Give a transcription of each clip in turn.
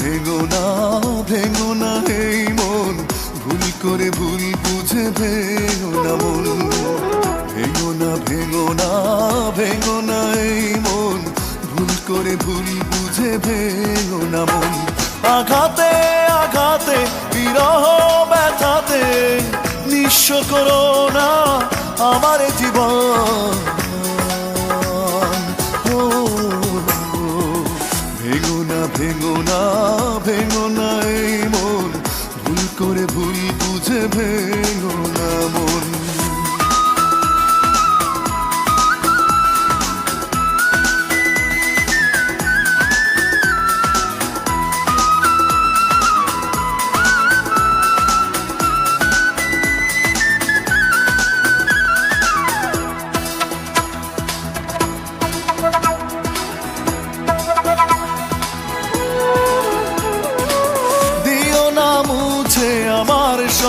ভেঙো না ভেঙো না এই মন। ভুল করে ভুল বুঝে ভেঙো না মন। ভেঙো না ভেঙো না ভেঙো না এই মন। ভুল করে ভুল বুঝে ভেঙো না মন। আঘাতে আঘাতে, বিরহ ব্যথাতে নিঃস্ব করো না আমার জীবন। করে ভুল বুঝে ভেঙো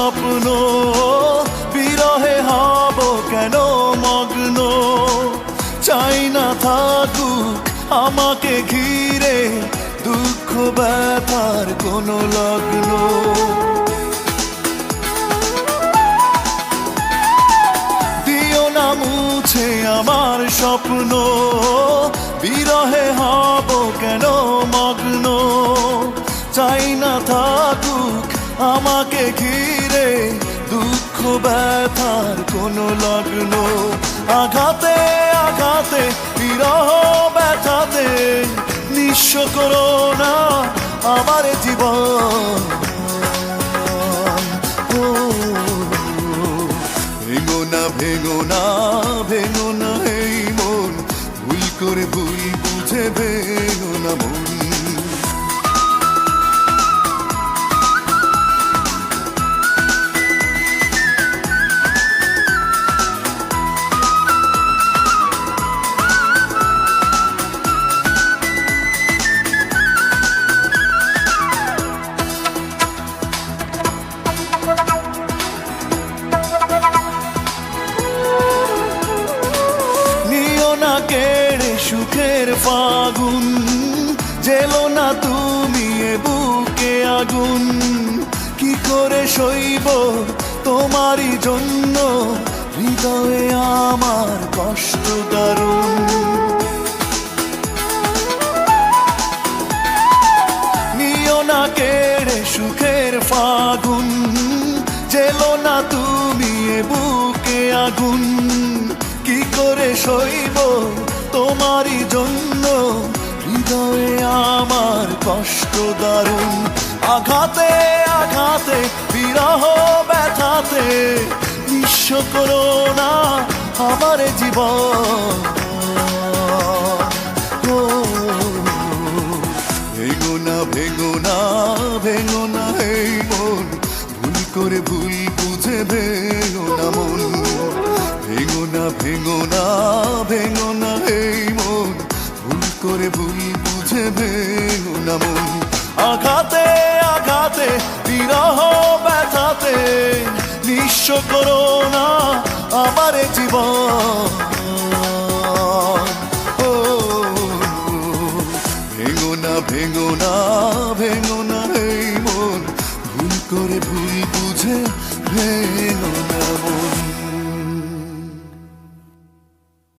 স্বপ্ন, বিরহে হব কেন মগ্ন? চাই না থাকুক আমাকে ঘিরে দুঃখ, ব্যথার কোনো লগ্ন। দিও না মুছে আমার স্বপ্ন, বিরহে হব কেন মগ্ন? চাই না থাকুক আমাকে ঘিরে ব্যথার কোনো লগ্ন। আঘাতে আঘাতে, বিরহ ব্যথাতে নিঃস্ব করো না আমার জীবন। ভেঙো না ভেঙো না ভেঙো না এই মন। ভুল করে ভুল বুঝে ভেঙো না মন। সুখের ফাগুন, জেলো না তুমি এ বুকে আগুন। কি করে সইব তোমারই জন্য, হৃদয়ে আমার কষ্ট দারুণ। নিও না কেড়ে সুখের ফাগুন, জেলো না তুমি এ বুকে আগুন। কি করে সইব তোমারই জন্য হৃদয়ে আমার কষ্ট দারুণ। আঘাতে আঘাতে, বিরহ ব্যথাতে বিশ্ব করো না আমার জীবন। করে ভুল বুঝে ভেঙো না মন। আঘাতে আঘাতে, বিরহ ব্যথাতে নিঃস্ব করো না আমার জীবন। ও, ভেঙো না ভেঙো না ভেঙো না এই মন। ভুল করে ভুল বুঝে ভেঙো না